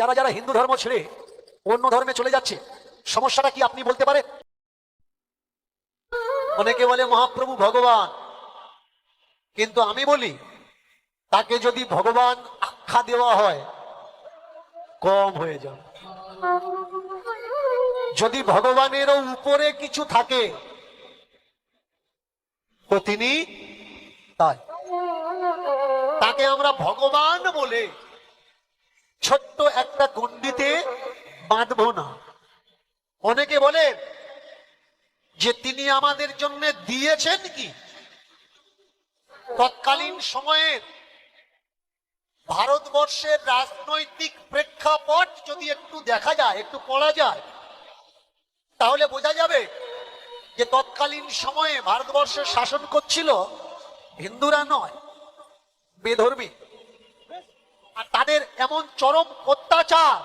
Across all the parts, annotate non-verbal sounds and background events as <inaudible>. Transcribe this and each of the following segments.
যারা যারা হিন্দু ধর্ম ছেড়ে অন্য ধর্মে চলে যাচ্ছে, সমস্যাটা কি আপনি বলতে পারেন? অনেকে বলে, মহাপ্রভু ভগবান। কিন্তু আমি বলি, তাকে যদি ভগবান আখ্যা দেওয়া হয়, কম হয়ে যাবে। যদি ভগবানেরও উপরে কিছু থাকে, তো তিনি তাই। তাকে আমরা ভগবান বলে ছোট্ট একটা গণ্ডিতে বাঁধবো না। অনেকে বলে যে তিনি আমাদের জন্য দিয়েছেন কি? তৎকালীন সময়ে ভারতবর্ষের রাজনৈতিক প্রেক্ষাপট যদি একটু দেখা যায়, একটু পড়া যায়, তাহলে বোঝা যাবে যে তৎকালীন সময়ে ভারতবর্ষের শাসন করছিল হিন্দুরা নয়, বেধর্মী। আর তাদের এমন চরম অত্যাচার।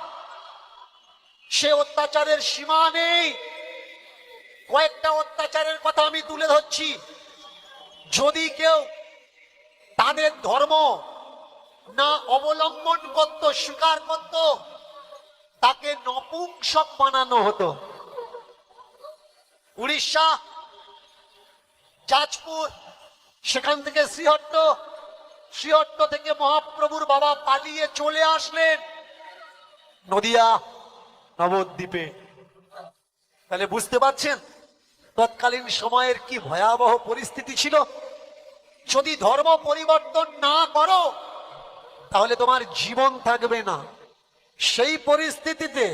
সে অত্যাচারের সীমা নেই। কয়েকটা অত্যাচারের কথা আমি তুলে ধরছি। যদি কেউ তাদের ধর্ম না অবলম্বন করত, স্বীকার করত, তাকে নপুংসক বানানো হতো। উড়িষ্যা, যাজপুর, সেখান থেকে শ্রীহট্ট শ্রীহট্ট থেকে মহাপ্রভুর বাবা পালিয়ে চলে আসলেন নদিয়া নবদ্বীপে। তাহলে বুঝতে পারছেন তৎকালীন সময়ের কি ভয়াবহ পরিস্থিতি ছিল? যদি ধর্ম পরিবর্তন না করো, তাহলে তোমার জীবন থাকবে না। সেই পরিস্থিতিতে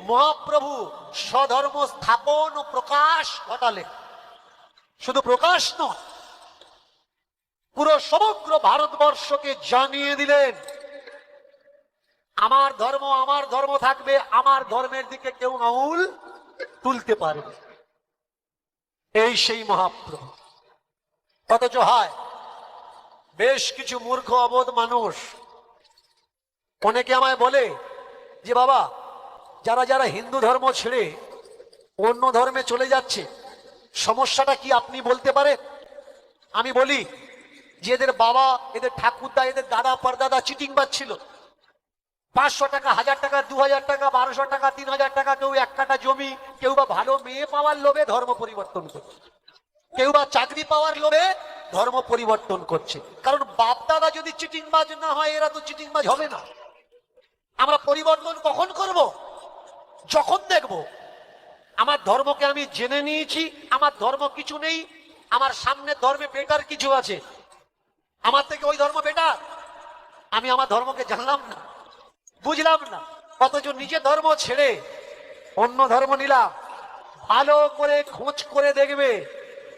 মহাপ্রভু স্বধর্ম স্থাপন ও প্রকাশ ঘটালেন। শুধু প্রকাশ নয় পুরো সমগ্র ভারতবর্ষকে জানিয়ে দিলেন, আমার ধর্ম আমার ধর্ম থাকবে, আমার ধর্মের দিকে কেউ আঙুল তুলতে পারবে এই সেই মহাপ্রভু। অথচ হয়, বেশ কিছু মূর্খ অবোধ মানুষ অনেকে আমায় বলে যে, বাবা, যারা যারা হিন্দু ধর্ম ছেড়ে অন্য ধর্মে চলে যাচ্ছে, সমস্যাটা কি আপনি বলতে পারেন? আমি বলি যে এদের বাবা, এদের ঠাকুরদা, এদের দাদা, পরদাদা চিটিং ছিল। পাঁচশো টাকা, হাজার টাকা, দু হাজার টাকা, বারোশো টাকা, তিন হাজার টাকা, কেউ এক কাটা জমি, কেউ বা ভালো মেয়ে পাওয়ার লোভে ধর্ম পরিবর্তন করছে। কেউ বা চাকরি পাওয়ার লোভে ধর্ম পরিবর্তন করছে। কারণ বাপ দাদা যদি চিটিংবাজ না হয়, এরা তো চিটিংবাজ হবে না। আমরা পরিবর্তন কখন করব? যখন দেখব। আমার ধর্মকে আমি জেনে নিয়েছি, আমার ধর্ম কিছু নেই, আমার সামনে ধর্মে বেটার কিছু আছে। আমার থেকে ওই ধর্ম বেটার আমি আমার ধর্মকে জানলাম না, বুঝলাম না। অথচ নিজের ধর্ম ছেড়ে অন্য ধর্ম নিলাম। ভালো করে খোঁজ করে দেখবে,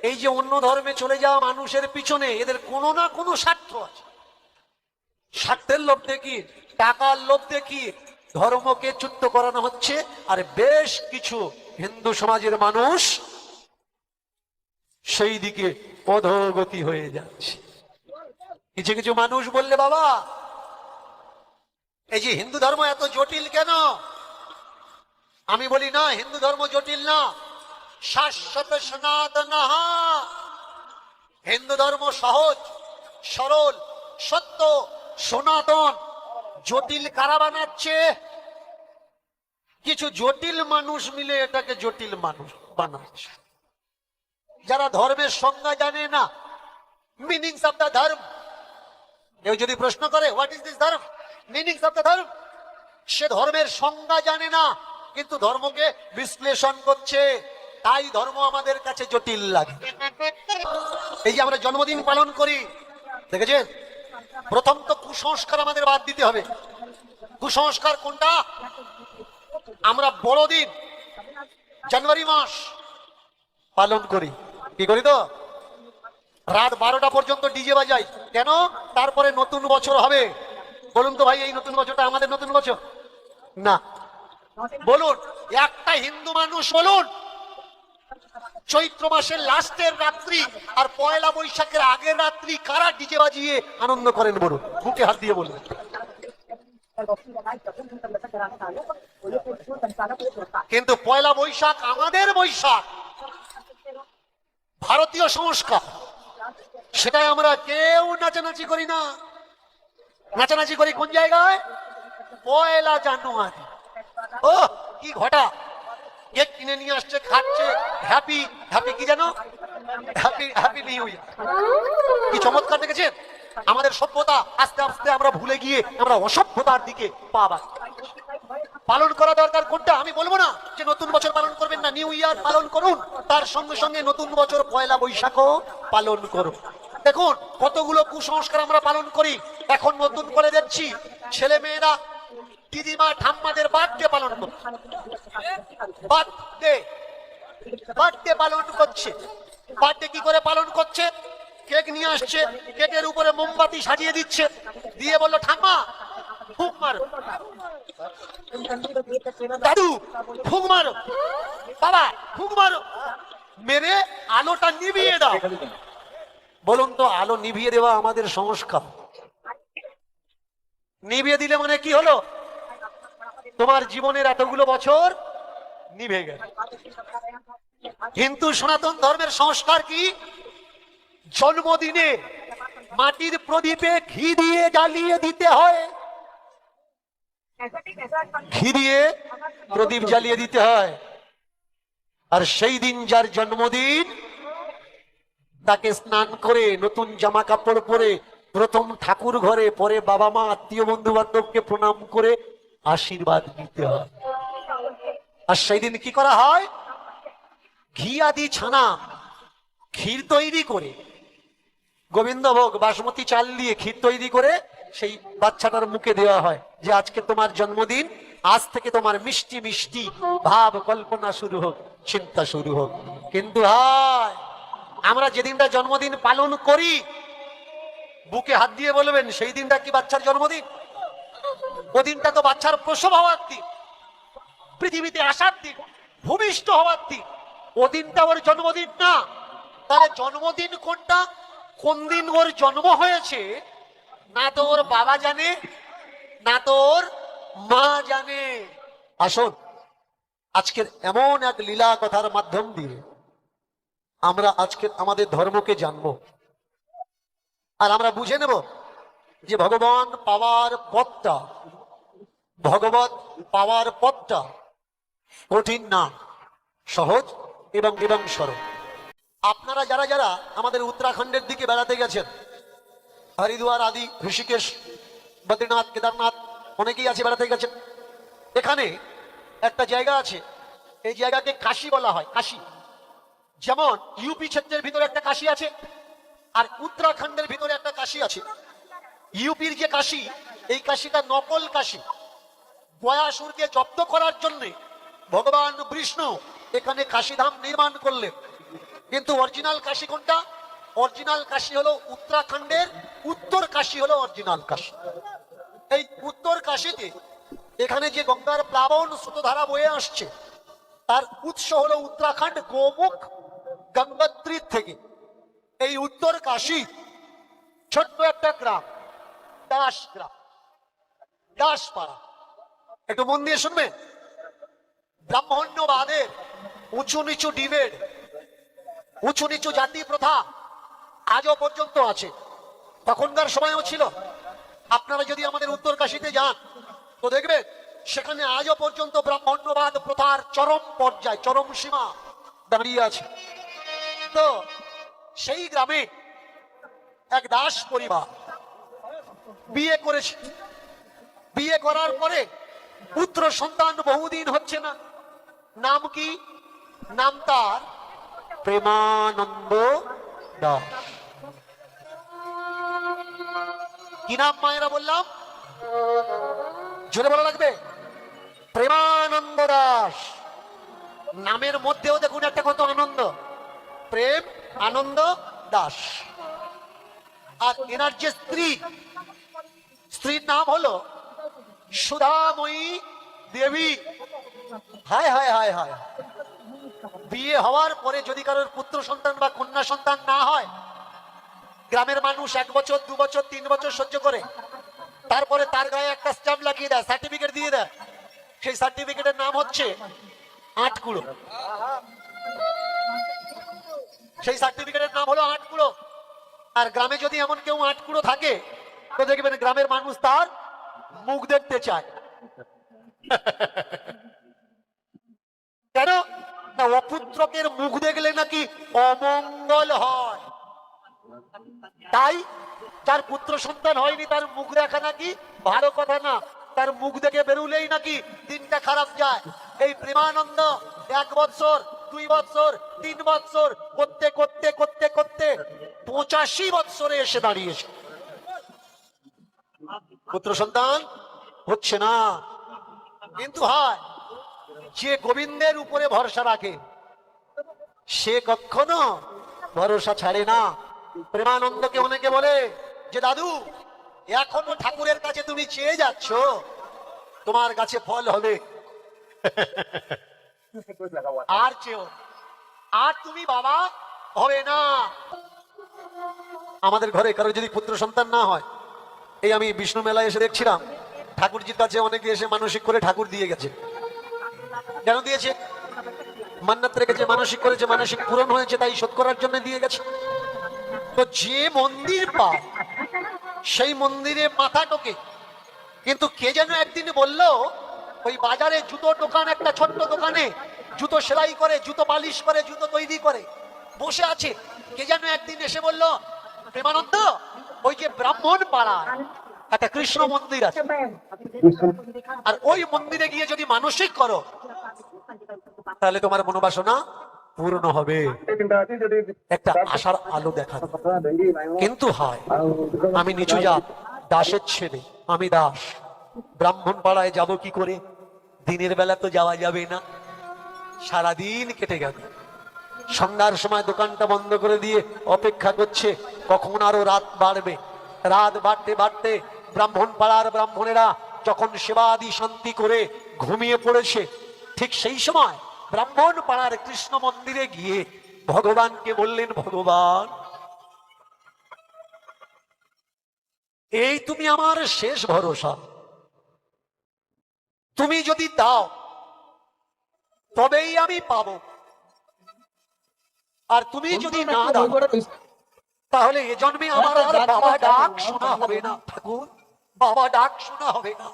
এই যে অন্য ধর্মে চলে যাওয়া মানুষের পিছনে এদের কোনো না কোনো স্বার্থ আছে। স্বার্থের লোভ দেখি টাকার লোভ দেখি ধর্মকে চ্যুত করানো হচ্ছে? আর বেশ কিছু হিন্দু সমাজের মানুষ সেই দিকে অধোগতি হয়ে যাচ্ছে। কিছু কিছু মানুষ বললে, বাবা, এই যে হিন্দু ধর্ম এত জটিল কেন? আমি বলি, না, হিন্দু ধর্ম জটিল না। শাশ্বত সনাতন হিন্দু ধর্ম সহজ, সরল, সত্য, সনাতন। জটিল কারা বানাচ্ছে? কিছু জটিল মানুষ মিলে এটাকে জটিল মানুষ বানাচ্ছে। যারা ধর্মের সংজ্ঞা জানে না মিনিংস অফ দ্য ধর্ম কেউ যদি প্রশ্ন করে what is this dharma meanings of the dharma সে ধর্মের সংজ্ঞা জানে না, কিন্তু ধর্মকে বিশ্লেষণ করছে। তাই ধর্ম আমাদের কাছে জটিল লাগে। এই যে আমরা জন্মদিন পালন করি, দেখেছেন? প্রথম তো কুসংস্কার আমাদের বাদ দিতে হবে। কুসংস্কার কোনটা? আমরা বড়দিন, জানুয়ারি মাস পালন করি। কি করি তো? রাত বারোটা পর্যন্ত ডিজে বাজাই কেন? তারপরে নতুন বছর হবে। বলুন তো ভাই, এই নতুন বছরটা আমাদের নতুন বছর? না। বলুন, একটা হিন্দু মানুষ, বলুন। চৈত্র মাসের লাস্টের রাত্রি আর পয়লা বৈশাখের আগের রাত্রি কারা ডিজে বাজিয়ে আনন্দ করেন বলুন? বুকে হাত দিয়ে বলুন। কিন্তু পয়লা বৈশাখ আমাদের বৈশাখ। ভারতীয় সংস্কার। সেটাই আমরা কেউ নাচানাচি করি না। নাচানাচি করি কোন জায়গায়? পয়লা জানুয়ারি। ও কি ঘটা। কেক কিনে নিয়ে আসছে, খাচ্ছে। হ্যাপি হ্যাপি কি জানো হ্যাপি হ্যাপি নিউ কি চমৎকার দেখেছেন? আমাদের সভ্যতা আস্তে আস্তে আমরা ভুলে গিয়ে আমরা অসভ্যতার দিকে পা বাড়াই। পালন করা দরকার কোনটা আমি বলব না যে নতুন বছর পালন করবেন না নিউ ইয়ার পালন করুন। তার সঙ্গে সঙ্গে নতুন বছর পয়লা বৈশাখও পালন করুন। দেখুন, কতগুলো কুসংস্কার আমরা পালন করি। এখন নতুন করে দেখছি ছেলে মেয়েরা দিদিমা, ঠাম্মাদের বার্থডে পালন করছে। বার্থডে বার্থডে পালন করছে। বার্থডে কি করে পালন করছে? কেক নিয়ে আসছে কেকের উপরে মোমবাতি সাজিয়ে দিচ্ছে। দিয়ে বলল, ঠাম্মা ফুক মারো দাদু ফুক মারো বাবা ফুক মারো মেরে আলোটা নিভিয়ে দাও। বলুন তো, আলো নিভিয়ে দেওয়া আমাদের সংস্কার। নিভিয়ে দিলে মানে কি হলো? তোমার জীবনের এতগুলো বছর নিভে গেল। হিন্দু সনাতন ধর্মের সংস্কার কি? জন্মদিনে মাটির প্রদীপে ঘি দিয়ে জ্বালিয়ে দিতে হয়। ঘি দিয়ে প্রদীপ জ্বালিয়ে দিতে হয়। আর সেই দিন যার জন্মদিন, তাকে স্নান করে নতুন জামা কাপড় পরে প্রথম ঠাকুর ঘরে পরে বাবা মা, আত্মীয় বন্ধু বান্ধবকে প্রণাম করে আশীর্বাদ নিতে হয়। আর সেই দিন কি করা হয়? ঘি আদি ছানা, ক্ষীর তৈরি করে, গোবিন্দভোগ, বাসমতি চাল দিয়ে ক্ষীর তৈরি করে সেই বাচ্চাটার মুখে দেওয়া হয়। যে আজকে তোমার জন্মদিন, আজ থেকে তোমার মিষ্টি মিষ্টি ভাব কল্পনা শুরু হোক, চিন্তা শুরু হোক। কিন্তু হায়, আমরা যেদিনটা জন্মদিন পালন করি, বুকে হাত দিয়ে বলবেন, সেই দিনটা কি বাচ্চার জন্মদিন? ও দিনটা তো বাচ্চার প্রসব হওয়ার দিন, পৃথিবীতে আসার দিন, ভূমিষ্ঠ হওয়ার দিন। ও দিনটা ওর জন্মদিন না। তার জন্মদিন কোনটা? কোন দিন ওর জন্ম হয়েছে? না তো ওর বাবা জানে না তো ওর মা জানে। আসুন, আজকের এমন এক লীলা কথার মাধ্যম দিয়ে আমরা আজকে আমাদের ধর্মকে জানব। আর আমরা বুঝে নেব যে ভগবান পাওয়ার পথটা, ভগবত পাওয়ার পথটা কঠিন না, সহজ এবং এবং সরল। আপনারা যারা যারা আমাদের উত্তরাখণ্ডের দিকে বেড়াতে গেছেন, হরিদ্বার, আদি, ঋষিকেশ বদ্রীনাথ, কেদারনাথ, অনেকেই আছে, বেড়াতে গেছেন। এখানে একটা জায়গা আছে, এই জায়গাকে কাশি বলা হয়, কাশি। যেমন ইউপি ক্ষেত্রের ভিতরে একটা কাশি আছে, আর উত্তরাখণ্ডের ভিতরে একটা কাশি আছে। ইউপির যে কাশি, এই কাশিটা নকল কাশি। বয়াসুরকে জব্দ করার জন্য ভগবান বিষ্ণু এখানে কাশিধাম নির্মাণ করলেন। কিন্তু অরিজিনাল কাশি কোনটা? অরিজিনাল কাশি হলো উত্তরাখণ্ডের, উত্তর কাশি হলো অরিজিনাল কাশি। এই উত্তর কাশিতে এখানে যে গঙ্গার প্লাবন স্রোতধারা বয়ে আসছে, তার উৎস হলো উত্তরাখণ্ড গোমুখ গঙ্গোত্রীর থেকে। এই উত্তর কাশী ছোট্ট একটা গ্রাম দাস গ্রাম দাসপাড়া। একটু মন দিয়ে শুনবেন ব্রাহ্মণ্যবাদের উঁচু নিচু ডিবেট উঁচু নিচু জাতি প্রথা আজও পর্যন্ত আছে। তখনকার সময়ও ছিল। আপনারা যদি আমাদের উত্তর কাশীতে যান, তো দেখবেন, সেখানে আজও পর্যন্ত ব্রাহ্মণ্যবাদ প্রথার চরম পর্যায়, চরম সীমা দাঁড়িয়ে আছে। তো সেই গ্রামে এক দাস পরিবার বিয়ে করেছে। বিয়ে করার পরে পুত্র সন্তান বহুদিন হচ্ছে না। নাম কি? নাম তার প্রেমানন্দ দাস। কি নাম মায়েরা বললাম? জোরে বলা লাগবে? প্রেমানন্দ দাস। নামের মধ্যেও দেখুন একটা কত আনন্দ। প্রেম আনন্দ দাস। আর এনার যে স্ত্রী, স্ত্রীর নাম হলো সুধাময়ী দেবী। হায় হায় হায় হায় বিয়ে হওয়ার পরে যদি কারোর পুত্র সন্তান বা কন্যা সন্তান না হয় গ্রামের মানুষ এক বছর, দু বছর, তিন বছর সহ্য করে। তারপরে তার গায়ে একটা স্ট্যাম্প লাগিয়ে দেয় সার্টিফিকেট দিয়ে দেয়। সেই সার্টিফিকেটের নাম হচ্ছে আটকুড়ো সেই সার্টিফিকেটের নাম হলো আটকুড়ো আর গ্রামে যদি এমন কেউ আটকুড়ো থাকে, তো দেখবেন গ্রামের মানুষ তার মুখ দেখতে চায়। কেন? না, অপুত্রকের মুখ দেখলে নাকি অমঙ্গল হয়। তাই যার পুত্র সন্তান হয়নি, তার মুখ দেখা নাকি? ভালো কথা না। তার মুখ দেখে বেরুলেই নাকি দিনটা খারাপ যায়। এই প্রেমানন্দ এক বছর দুই বছর তিন বছর করতে করতে করতে করতে পঁচাশি বৎসরে এসে দাঁড়িয়েছে। পুত্র সন্তান, হচ্ছে না। কিন্তু হয়, যে গোবিন্দের উপরে ভরসা রাখে, সে কখনো ভরসা ছাড়ে না। প্রেমানন্দকে অনেকে বলে যে, দাদু, এখনও ঠাকুরের কাছে তুমি চেয়ে যাচ্ছ, তোমার কাছে ফল হবে। আর চেয়েও আর তুমি বাবা হবে না। আমাদের ঘরে কারও যদি পুত্র সন্তান না হয়, এই আমি বিষ্ণু মেলায় এসে দেখছিলাম, ঠাকুরজির কাছে অনেকে এসে মানসিক করে ঠাকুর দিয়ে গেছে। কেন দিয়েছে? মান্নাত রেখেছে মানসিক করেছে, মানসিক পূরণ হয়েছে, তাই শোধ করার জন্য দিয়ে গেছে। তো যে মন্দির পায় সেই মন্দিরে মাথা টোকে। কিন্তু কে যেন একদিন বলল, ওই বাজারে জুতো দোকান একটা ছোট্ট দোকানে, জুতো সেলাই করে, জুতো পালিশ করে, জুতো তৈরি করে। বসে আছে। কে যেন একদিন এসে বলল, প্রেমানন্দ, ওই যে ব্রাহ্মণ পাড়া, একটা কৃষ্ণ মন্দির আছে। আর ওই মন্দিরে গিয়ে যদি মানসিক করো, তাহলে তোমার মনোবাসনা পূর্ণ হবে। একটা আশার আলো দেখা কিন্তু হয়, আমি নিচু জাত দাসের ছেলে, আমি দাস। ব্রাহ্মণ পাড়ায় যাব কি করে? দিনের বেলা তো যাওয়া যাবে না। সারাদিন কেটে গেল। সন্ধ্যার সময় দোকানটা বন্ধ করে দিয়ে অপেক্ষা করছে, কখন আরও রাত বাড়বে। রাত বাড়তে বাড়তে ব্রাহ্মণ পাড়ার ব্রাহ্মণেরা যখন সেবাদি শান্তি করে ঘুমিয়ে পড়েছে, ঠিক সেই সময় ব্রাহ্মণ পাড়ার কৃষ্ণ মন্দিরে গিয়ে ভগবানকে বললেন ভগবান এই তুমি আমার শেষ ভরসা। তুমি যদি দাও তবেই আমি পাব। আর তুমি যদি না দাও তাহলে এ জন্মে আমার আর বাবা ডাক শোনা হবে না। ঠাকুর বাবা ডাক শোনা হবে না।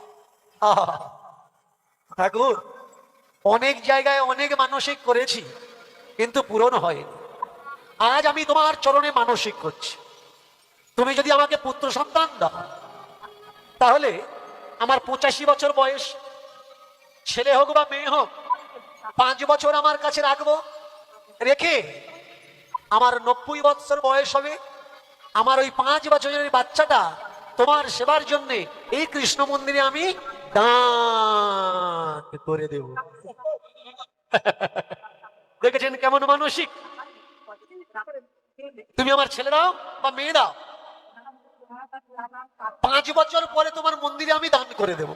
ঠাকুর অনেক জায়গায় অনেক মানসিক করেছি, কিন্তু পূরণ হয়নি। আজ আমি তোমার চরণে মানসিক করছি। তুমি যদি আমাকে পুত্র সন্তান দাও, তাহলে আমার পঁচাশি বছর বয়স, ছেলে হোক বা মেয়ে হোক, পাঁচ বছর আমার কাছে রাখব, রেখে আমার নব্বই বছর বয়স হবে, আমার ওই পাঁচ বছরের বাচ্চাটা তোমার সেবার জন্য এই কৃষ্ণ মন্দিরে আমি দান করে দেব। দেখেছেন কেমন মানসিক? তুমি আমার ছেলে দাও বা মেয়ে দাও। পাঁচ বছর পরে তোমার মন্দিরে আমি দান করে দেব।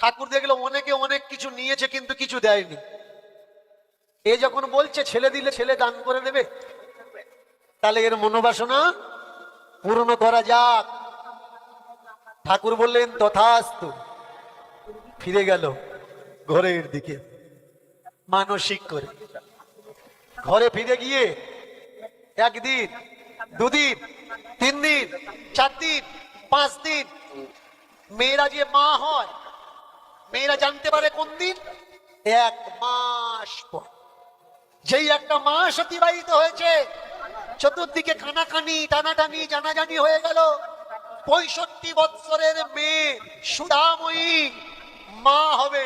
ঠাকুর দেখল অনেকে অনেক কিছু নিয়েছে কিন্তু কিছু দেয়নি। এ যখন বলছে, ছেলে দিলে ছেলে দান করে দেবে? তাহলে এর মনোবাসনা পূর্ণ করা যাক। ঠাকুর বললেন, তথাস্তু। ফিরে গেল ঘরের দিকে। মানসিক করে। ঘরে ফিরে গিয়ে একদিন, দুদিন তিন দিন চার দিন পাঁচ দিন মেয়েরা যে মা হয়, মেয়েরা জানতে পারে কোন দিন? এক মাস পর। যেই একটা মাস অতিবাহিত হয়েছে, চতুর্দিকে কানাকানি, টানাটানি, জানাজানি হয়ে গেল। পঁয়ষট্টি বৎসরের মেয়ে সুধাময়ী মা হবে!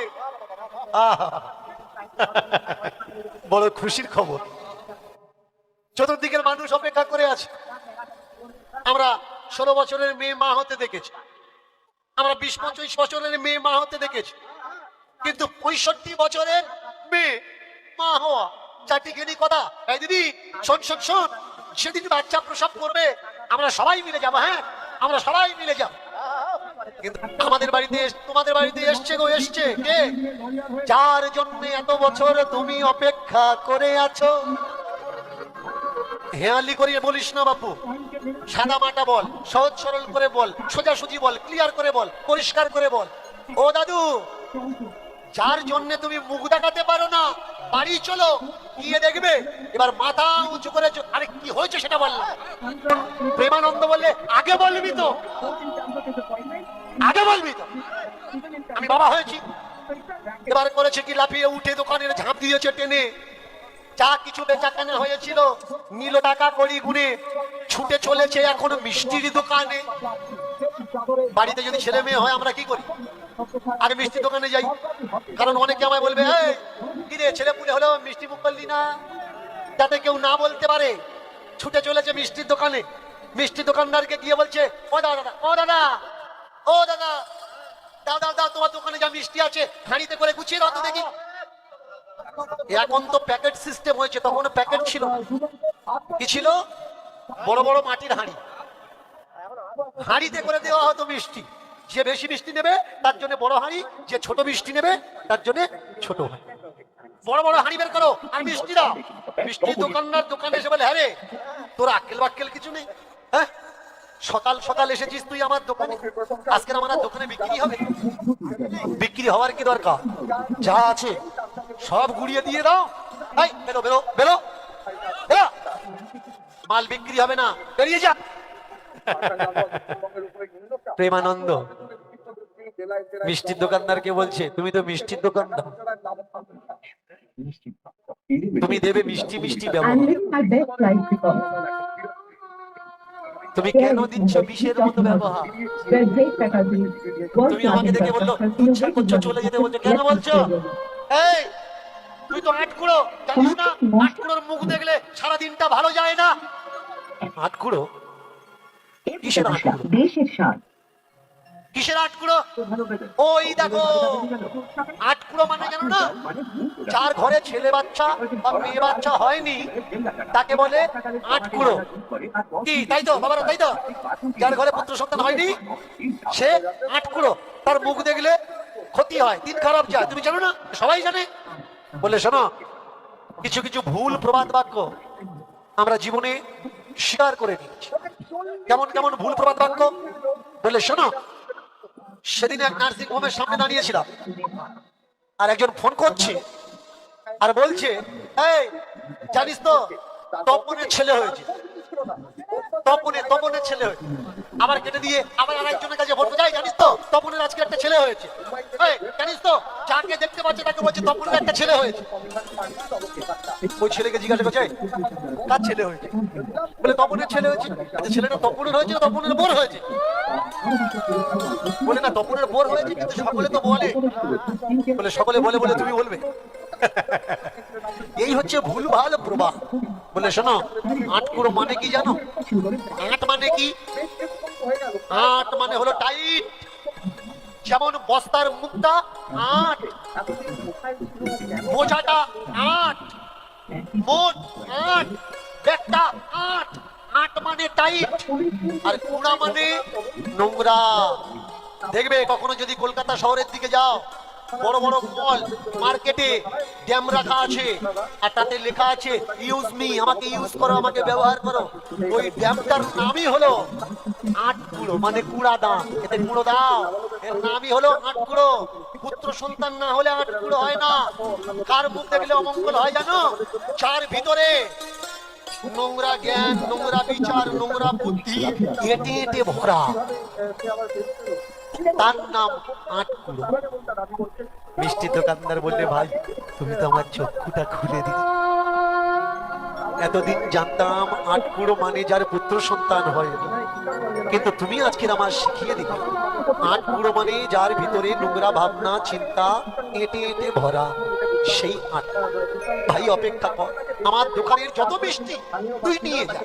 বড় খুশির খবর। চতুর্দিকের মানুষ অপেক্ষা করে আছে। আমরা ষোলো বছরের মেয়ে মা হতে দেখেছি। আমরা বিশ পঁচিশ বছরের মেয়ে মা হতে দেখেছি। কিন্তু পঁয়ষট্টি বছরের মেয়ে মা হওয়া চারটিখানি কথা। দিদি, শোন শোন শোন। সেদিন বাচ্চা প্রসব করবে, আমরা সবাই মিলে যাব হ্যাঁ? আমরা সবাই মিলে যাব। আমাদের বাড়িতে তোমাদের বাড়িতে এসছে গো, এসছে। কে? যার জন্য এত বছর তুমি অপেক্ষা করে আছো? হেয়ালি করিয়ে বলিস না বাপু। সাদা মাটা বল, সহজ সরল করে বল, সোজাসুজি বল ক্লিয়ার করে বল, পরিষ্কার করে বল। ও দাদু, যার জন্য তুমি মুখ দেখাতে পারো না বাড়ি চলো, গিয়ে দেখবে। এবার মাথা উঁচু করে আরে, কি হয়েছে সেটা বল। প্রেমানন্দ বললে, আগে বলবি তো। আগে বলবি তো। আমি বাবা হয়েছি। এবার করেছে কি লাফিয়ে উঠে দোকানের ঝাঁপ দিয়েছে টেনে। যা কিছু বেচা কেনা হয়েছিল, নীল টাকা করি গুনে। ছুটে চলেছে এখন মিষ্টির দোকানে। বাড়িতে যদি ছেলে মেয়ে হয়, আমরা কি করি? আগে মিষ্টি দোকানে যাই। কারণ অনেকে আমায় বলবে, এই, কি ছেলে পুলে হলো, মিষ্টি মুখ করলি না? যাতে কেউ না বলতে পারে, ছুটে চলেছে মিষ্টির দোকানে। মিষ্টি দোকানদারকে গিয়ে বলছে, ও দাদা দাদা ও দাদা ও দাদা দাও দাও তোমার দোকানে যা মিষ্টি আছে, হাঁড়িতে করে গুছিয়ে তো দেখি। এখন তো প্যাকেট সিস্টেম হয়েছে তখন প্যাকেট ছিল। কি ছিল? বড় বড় মাটির হাঁড়ি। হাঁড়িতে করে দেওয়া হতো মিষ্টি। যে বেশি মিষ্টি নেবে তার জন্য বড় হাঁড়ি। যে ছোট মিষ্টি নেবে তার জন্য ছোট হাঁড়ি। বড় বড় হাঁড়ি বের করো আর মিষ্টি দাও। মিষ্টি দোকানদার দোকানে এসে বলে হ্যাঁ তোর আক্কেল বাক্কেল কিছু নেই। হ্যাঁ? সকাল সকাল এসেছিস তুই আমার দোকানে। আজকের আমার দোকানে বিক্রি হবে? বিক্রি হওয়ার কি দরকার? যা আছে সব গুড়িয়ে দিয়ে দাও। এই বেরো বেরো বেরো। বেরো। মাল বিক্রি হবে না। বেরিয়ে যা। <laughs> প্রেমানন্দ। মিষ্টির দোকানদারকে বলছে তুমি তো মিষ্টির দোকানদার তুমি দেবে মিষ্টি মিষ্টি ব্যবহার। তুমি কেন দিচ্ছ বিষের মতো ব্যবহার? তুমি আমাকে দেখে বলল. ইচ্ছা করছ চলে যেতে বলছো কেন বলছো? এই তুই তো আটকুড়ো জানিস না আটকুড়োর মুখ দেখলে সারা দিনটা ভালো যায় না। আটকুড়ো কিসের আটকুড়ো দেশের স্বাদ। কিসের আটকুড়ো? ওই দেখো। আটকুড়ো মানে জানো না? যার ঘরে ছেলে বাচ্চা বা মেয়ে বাচ্চা হয়নি, তাকে বলে আটকুড়ো। কি, তাই তো? বাবারা, তাই তো? যার ঘরে পুত্র সন্তান হয়নি, সে আটকুড়ো। তার মুখ দেখলে ক্ষতি হয়, দিন খারাপ যায়। তুমি জানো না? সবাই জানে। বলে, শোনো, কিছু কিছু ভুল প্রবাদ বাক্য আমরা জীবনে স্বীকার করে নিচ্ছি কেমন কেমন ভুল প্রবাদ বাক্য? বলে, শোনো সেদিন এক নার্সিং হোমের সামনে দাঁড়িয়েছিলাম। আর একজন ফোন করছে আর বলছে, এই, জানিস তো, তপনের ছেলে হয়েছে। তপনে, তপনের ছেলে হয়েছে। আবার কেটে দিয়ে আবার আর একজনের কাছে ফোন যায় জানিস তো, তপনের আজকে একটা ছেলে হয়েছে। জানিস তো, যাকে দেখতে পাচ্ছে তাকে বলছে তপনের একটা ছেলে হয়েছে। ওই ছেলেকে জিজ্ঞাসা করছে কার ছেলে হয়েছে? বলে তপনের ছেলে হয়েছে। আচ্ছা, ছেলেটা তপনের হয়েছে তপনের বোর হয়েছে? বলে না তপনের বোর হয়েছে কিন্তু সকলে তো বলে। বলে সকলে বলে বলে তুমি বলবে? এই হচ্ছে ভুল ভালো প্রবাহ। বলে শোনো আটকুড়ো মানে কি জানো? আট মানে কি? আট মানে হলো টাইট। যেমন বস্তার মুক্তা আট। বোঝাটা আট। মন, আট আট। আট মানে টাইট আর মানে নোংরা। দেখবে, কখনো যদি কলকাতা শহরের দিকে যাও, বড় বড় মল মার্কেটে ড্যাম রাখা আছে, আর তাতে লেখা আছে ইউজ মি আমাকে ইউজ করো, আমাকে ব্যবহার করো। ওই ড্যামটার নামই হলো আট কুড়ো মানে কুড়া দাম এতে কুড়ো দাও এর নামই হলো আট কুড়ো। পুত্র সন্তান না হলে আট কুড়ো হয় না। কার মুখ দেখলে অমঙ্গল হয় জানো? যার ভিতরে নোংরা জ্ঞান, নোংরা বিচার, নোংরা বুদ্ধি, এটে এটে ভরা। তার নাম আটকুড়ো। মিষ্টি দোকানদার বললে, ভাই, তুমি তো আমার চক্ষুটা খুলে দিলে। এতদিন জানতাম আটকুড়ো মানে যার পুত্র সন্তান হয়নি কিন্তু তুমি আজকের আমার শিখিয়ে দিলে গুঁড়ো মানে যার ভিতরে নোংরা ভাবনা, চিন্তা, এটে এটে ভরা, সেই আট। ভাই, অপেক্ষা কর। আমার দোকানের যত মিষ্টি, তুই নিয়ে যা।